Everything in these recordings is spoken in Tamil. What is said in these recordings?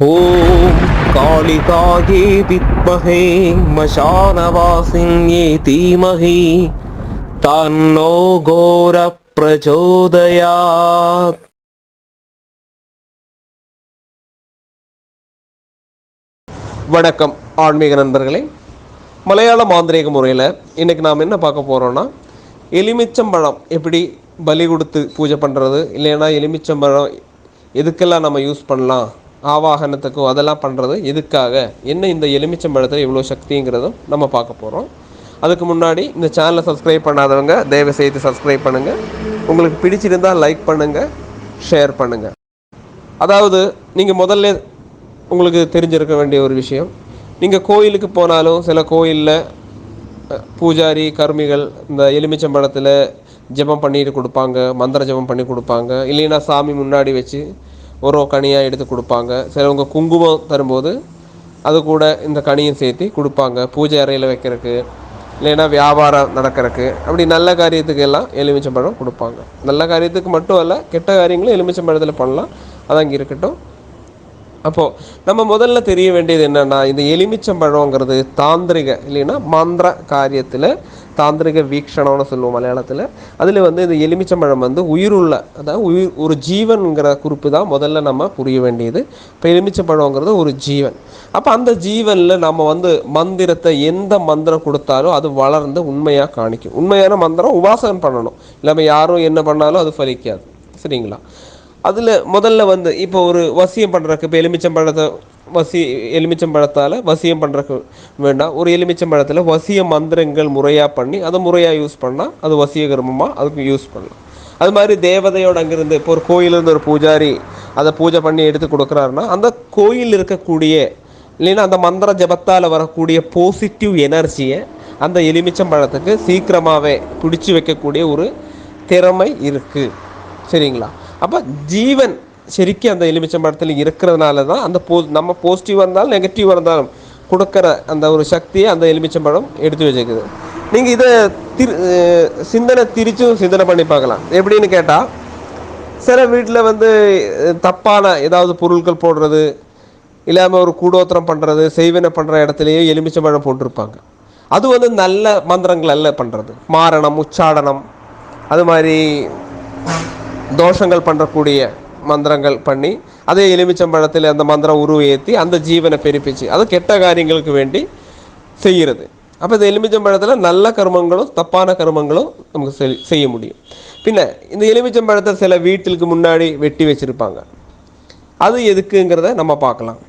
ॐ कालिकायै विद्महे मशानवासिन्ये धीमहि तन्नो घोरप्रचोदयात् வணக்கம் ஆன்மீக நண்பர்களே மலையாள மாந்திரீக முறையில் இன்றைக்கி நாம் என்ன பார்க்க போகிறோன்னா எலுமிச்சம்பழம் எப்படி பலி கொடுத்து பூஜை பண்ணுறது இல்லைன்னா எலுமிச்சம்பழம் எதுக்கெல்லாம் நம்ம யூஸ் பண்ணலாம் ஆவாகனத்துக்கும் அதெல்லாம் பண்ணுறது எதுக்காக? என்ன இந்த எலுமிச்சம்பழத்தில் இவ்வளோ சக்திங்கிறதும் நம்ம பார்க்க போகிறோம் அதுக்கு முன்னாடி இந்த சேனலை சப்ஸ்கிரைப் பண்ணாதவங்க தயவு செய்து சப்ஸ்கிரைப் பண்ணுங்கள் உங்களுக்கு பிடிச்சிருந்தால் லைக் பண்ணுங்கள் ஷேர் பண்ணுங்கள் அதாவது நீங்கள் முதல்ல உங்களுக்கு தெரிஞ்சிருக்க வேண்டிய ஒரு விஷயம் நீங்கள் கோயிலுக்கு போனாலும் சில கோயிலில் பூஜாரி கர்மிகள் இந்த எலுமிச்சம்பழத்தில் ஜெபம் பண்ணிட்டு கொடுப்பாங்க மந்திர ஜெபம் பண்ணி கொடுப்பாங்க இல்லைன்னா சாமி முன்னாடி வச்சு ஒரு கனியாக எடுத்து கொடுப்பாங்க. சிலவங்க குங்குமம் தரும்போது அது கூட இந்த கனியும் சேர்த்து கொடுப்பாங்க. பூஜை அறையில் வைக்கிறதுக்கு இல்லைன்னா வியாபாரம் நடக்கிறதுக்கு. அப்படி நல்ல காரியத்துக்கு எல்லாம் எலுமிச்சம்பழம் கொடுப்பாங்க. நல்ல காரியத்துக்கு மட்டும் அல்ல கெட்ட காரியங்களும் எலுமிச்சம்பழத்தில் பண்ணலாம். அதான் இங்கே இருக்கட்டும். அப்போது நம்ம முதல்ல தெரிய வேண்டியது என்னென்னா இந்த எலுமிச்சம்பழங்கிறது தாந்திரிக இல்லைன்னா மந்திர காரியத்தில் தாந்திரிக வீக்ஷணம்னு சொல்லுவோம் மலையாளத்தில். அதில் வந்து இந்த எலுமிச்சம்பழம் வந்து உயிருள்ள அதாவது உயிர் ஒரு ஜீவன்கிற குறிப்பு தான் முதல்ல நம்ம புரிய வேண்டியது. இப்போ எலுமிச்சம்பழங்கிறது ஒரு ஜீவன். அப்போ அந்த ஜீவனில் நம்ம வந்து மந்திரத்தை எந்த மந்திரம் கொடுத்தாலும் அது வளர்ந்து உண்மையாக காணிக்கும். உண்மையான மந்திரம் உபாசனம் பண்ணணும். இல்லாமல் யாரும் என்ன பண்ணாலும் அது ஃபலிக்காது. சரிங்களா? அதில் முதல்ல வந்து இப்போ ஒரு வசியம் பண்ணுறக்கு இப்போ எலுமிச்சம்பழத்தை வசி எலுமிச்சம்பழத்தால் வசியம் பண்ணுறக்கு வேண்டாம் ஒரு எலுமிச்சம்பழத்தில் வசிய மந்திரங்கள் முறையாக பண்ணி அதை முறையாக யூஸ் பண்ணால் அது வசிய வசியகர்மமாக அதுக்கு யூஸ் பண்ணலாம். அது மாதிரி தேவதையோட அங்கேருந்து இப்போ ஒரு கோயிலேருந்து ஒரு பூஜாரி அதை பூஜை பண்ணி எடுத்து கொடுக்குறாருன்னா அந்த கோயில் இருக்கக்கூடிய இல்லைன்னா அந்த மந்திர ஜபத்தால் வரக்கூடிய பாசிட்டிவ் எனர்ஜியை அந்த எலுமிச்சம்பழத்துக்கு சீக்கிரமாகவே பிடிச்சி வைக்கக்கூடிய ஒரு திறமை இருக்குது சரிங்களா? அப்போ ஜீவன் சரிக்கும் அந்த எலுமிச்சம்பழத்தில் இருக்கிறதுனால தான் அந்த போ நம்ம பாசிட்டிவாக இருந்தாலும் நெகட்டிவாக இருந்தாலும் கொடுக்குற அந்த ஒரு சக்தியை அந்த எலுமிச்சம்பழம் எடுத்து வச்சுக்குது நீங்கள் இதை திரு சிந்தனை திரிச்சும் சிந்தனை பண்ணி பார்க்கலாம் எப்படின்னு கேட்டால் சில வீட்டில் வந்து தப்பான ஏதாவது பொருட்கள் போடுறது இல்லாமல் ஒரு கூடோத்திரம் பண்ணுறது செய்வினை பண்ணுற இடத்துலையே எலுமிச்சம்பழம் போட்டிருப்பாங்க அது வந்து நல்ல மந்திரங்கள் அல்ல பண்ணுறது மாரணம் உச்சாடனம் அது மாதிரி தோஷங்கள் பண்ணுறக்கூடிய மந்திரங்கள் பண்ணி அதே எலுமிச்சம்பழத்தில் அந்த மந்திரம் உருவேற்றி அந்த ஜீவனை பெருப்பிச்சு. அது கெட்ட காரியங்களுக்கு வேண்டி செய்கிறது. அப்போ இந்த எலுமிச்சம்பழத்தில் நல்ல கருமங்களும் தப்பான கருமங்களும் நமக்கு செ செய்ய முடியும். பின்ன இந்த எலுமிச்சம்பழத்தை சில வீட்டிற்கு முன்னாடி வெட்டி வச்சுருப்பாங்க. அது எதுக்குங்கிறத நம்ம பார்க்கலாம்.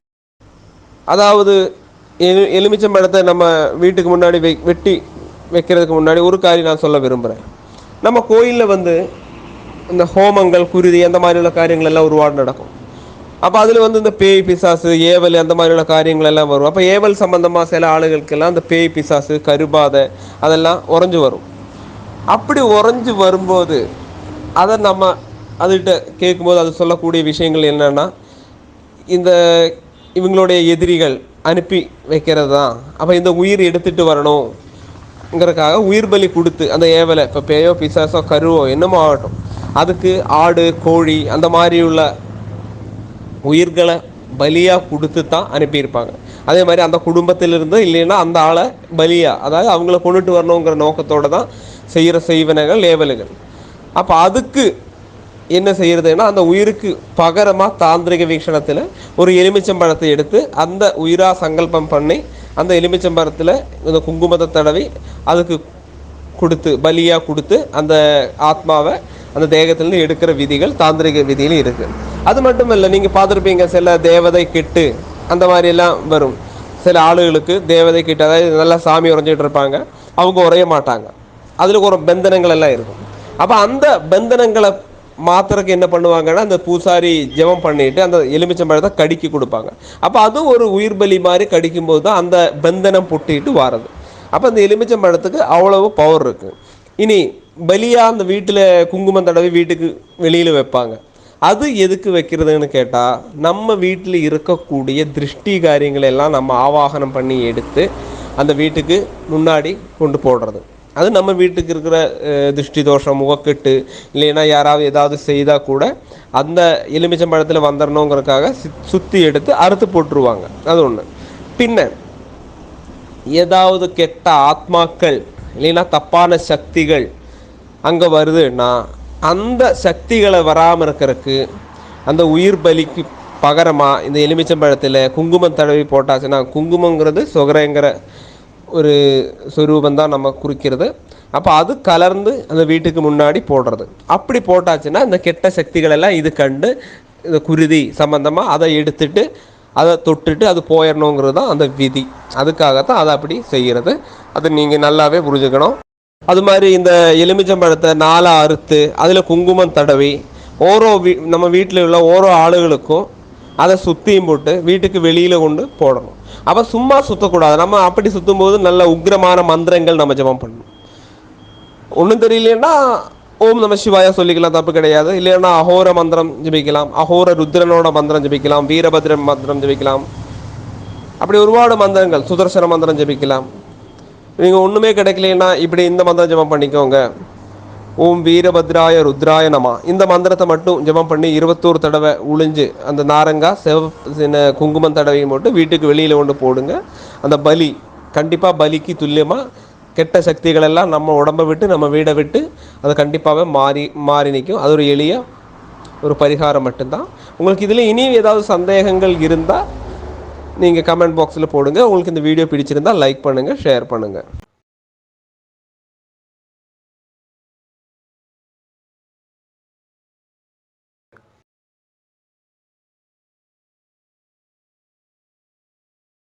அதாவது எலு எலுமிச்சம்பழத்தை நம்ம வீட்டுக்கு முன்னாடி வெ வெட்டி வைக்கிறதுக்கு முன்னாடி ஒரு காரியம் நான் சொல்ல விரும்புகிறேன் நம்ம கோயிலில் வந்து இந்த ஹோமங்கள் குருதி அந்த மாதிரியான காரியங்கள் எல்லாம் ஒருவாடு நடக்கும் அப்போ அதில் வந்து இந்த பேய் பிசாசு ஏவல் அந்த மாதிரியான காரியங்கள் எல்லாம் வரும் அப்போ ஏவல் சம்பந்தமாக சில ஆளுகளுக்கெல்லாம் அந்த பேய் பிசாசு கருபாதை அதெல்லாம் உறைஞ்சு வரும் அப்படி உறைஞ்சு வரும்போது அதை நம்ம அதுகிட்ட கேட்கும்போது அது சொல்லக்கூடிய விஷயங்கள் என்னென்னா இந்த இவங்களுடைய எதிரிகள் அனுப்பி வைக்கிறது தான் அப்போ இந்த உயிர் எடுத்துகிட்டு வரணுங்கிறதுக்காக உயிர் பலி கொடுத்து அந்த ஏவலை இப்போ பேயோ பிசாசோ கருவோ என்னமோ ஆகட்டும் அதுக்கு ஆடு கோழி அந்த மாதிரியுள்ள உயிர்களை பலியாக கொடுத்து தான் அனுப்பியிருப்பாங்க. அதே மாதிரி அந்த குடும்பத்திலிருந்து இல்லைன்னா அந்த ஆளை பலியாக அதாவது அவங்கள கொண்டுட்டு வரணுங்கிற நோக்கத்தோடு தான் செய்கிற செய்வனங்கள் லேவலுகள். அப்போ அதுக்கு என்ன செய்கிறதுன்னா அந்த உயிருக்கு பகரமாக தாந்திரிக வீக்ஷணத்தில் ஒரு எலுமிச்சம்பழத்தை எடுத்து அந்த உயிராக சங்கல்பம் பண்ணி அந்த எலுமிச்சம்பழத்தில் இந்த குங்குமத்தை தடவி அதுக்கு கொடுத்து பலியாக கொடுத்து அந்த ஆத்மாவை அந்த தேகத்திலேருந்து எடுக்கிற விதிகள் தாந்திரிக விதியிலும் இருக்குது அது மட்டும் இல்லை நீங்கள் பார்த்துருப்பீங்க சில தேவதை கிட்டு அந்த மாதிரியெல்லாம் வரும். சில ஆளுகளுக்கு தேவதை கிட்ட அதாவது நல்லா சாமி உறைஞ்சிட்டு இருப்பாங்க அவங்க உறைய மாட்டாங்க. அதில் ஒரு பந்தனங்கள் எல்லாம் இருக்கும். அப்போ அந்த பந்தனங்களை மாத்திரக்கு என்ன பண்ணுவாங்கன்னா அந்த பூசாரி ஜெபம் பண்ணிட்டு அந்த எலுமிச்சம்பழத்தை கடிக்கி கொடுப்பாங்க. அப்போ அதுவும் ஒரு உயிர் பலி மாதிரி கடிக்கும்போது தான் அந்த பந்தனம் புட்டிட்டு வாரது. அப்போ அந்த எலுமிச்சம்பழத்துக்கு அவ்வளவு பவர் இருக்குது இனி பலியாக அந்த வீட்டில் குங்குமம் தடவி வீட்டுக்கு வெளியில் வைப்பாங்க. அது எதுக்கு வைக்கிறதுன்னு கேட்டால் நம்ம வீட்டில் இருக்கக்கூடிய திருஷ்டி காரியங்களை எல்லாம் நம்ம ஆவாகனம் பண்ணி எடுத்து அந்த வீட்டுக்கு முன்னாடி கொண்டு போடுறது. அது நம்ம வீட்டுக்கு இருக்கிற திருஷ்டி தோஷம் முகக்கெட்டு இல்லைன்னா யாராவது ஏதாவது செய்தால் கூட அந்த எலுமிச்சம்பழத்தில் வந்துடணுங்கிறதுக்காக சுற்றி எடுத்து அறுத்து போட்டுருவாங்க. அது ஒன்று பின்ன ஏதாவது கெட்ட ஆத்மாக்கள் இல்லைன்னா தப்பான சக்திகள் அங்கே வருதுன்னா அந்த சக்திகளை வராமல் இருக்கிறதுக்கு அந்த உயிர் பலிக்கு பகரமாக இந்த எலுமிச்சம்பழத்தில் குங்குமம் தடவி போட்டாச்சுன்னா குங்குமங்கிறது சொகரைங்கிற ஒரு சொரூபம் தான் நம்ம குறிக்கிறது. அப்போ அது கலர்ந்து அந்த வீட்டுக்கு முன்னாடி போடுறது. அப்படி போட்டாச்சுன்னா இந்த கெட்ட சக்திகளெல்லாம் இது கண்டு இந்த குருதி சம்மந்தமாக அதை எடுத்துட்டு அதை தொட்டுட்டு அது போயிடணுங்கிறது தான் அந்த விதி. அதுக்காகத்தான் அதை அப்படி செய்கிறது. அது நீங்கள் நல்லாவே புரிஞ்சுக்கணும். அது மாதிரி இந்த எலுமிச்சம்பழத்தை நாலா அறுத்து அதில் குங்குமம் தடவி ஓரோ வீ நம்ம வீட்டில் உள்ள ஓரோ ஆளுகளுக்கும் அதை சுத்தியும் போட்டு வீட்டுக்கு வெளியில் கொண்டு போடணும். அப்போ சும்மா சுற்றக்கூடாது நம்ம அப்படி சுற்றும் போது நல்ல உக்கிரமான மந்திரங்கள் நம்ம ஜபம் பண்ணணும். ஒன்றும் தெரியலன்னா ஓம் நம சிவாயா சொல்லிக்கலாம் தப்பு கிடையாது. இல்லைன்னா அகோர மந்திரம் ஜபிக்கலாம் அகோர ருத்ரனோட மந்திரம் ஜபிக்கலாம் வீரபத்ரன் மந்திரம் ஜபிக்கலாம். அப்படி ஒருபாடு மந்திரங்கள் சுதர்சன மந்திரம் ஜபிக்கலாம். நீங்கள் ஒன்றுமே கிடைக்கலன்னா இப்படி இந்த மந்திரம் ஜெபம் பண்ணிக்கோங்க. ஓம் வீரபத்ராய ருத்ராய நமா. இந்த மந்திரத்தை மட்டும் ஜெபம் பண்ணி இருபத்தோரு தடவை உளிஞ்சு அந்த நாரங்கா செவ சின்ன குங்குமம் தடவையும் போட்டு வீட்டுக்கு வெளியில் கொண்டு போடுங்க. அந்த பலி கண்டிப்பாக பலிக்கு துல்லியமாக கெட்ட சக்திகள் எல்லாம் நம்ம உடம்பை விட்டு நம்ம வீடை விட்டு அது கண்டிப்பாகவே மாறி மாறி நிற்கும் அது ஒரு எளிய ஒரு பரிகாரம் மட்டும்தான். உங்களுக்கு இதில் இனி ஏதாவது சந்தேகங்கள் இருந்தால் நீங்கள் கமெண்ட் பாக்ஸில் போடுங்க. உங்களுக்கு இந்த வீடியோ பிடிச்சிருந்தால் லைக் பண்ணுங்கள் ஷேர் பண்ணுங்கள்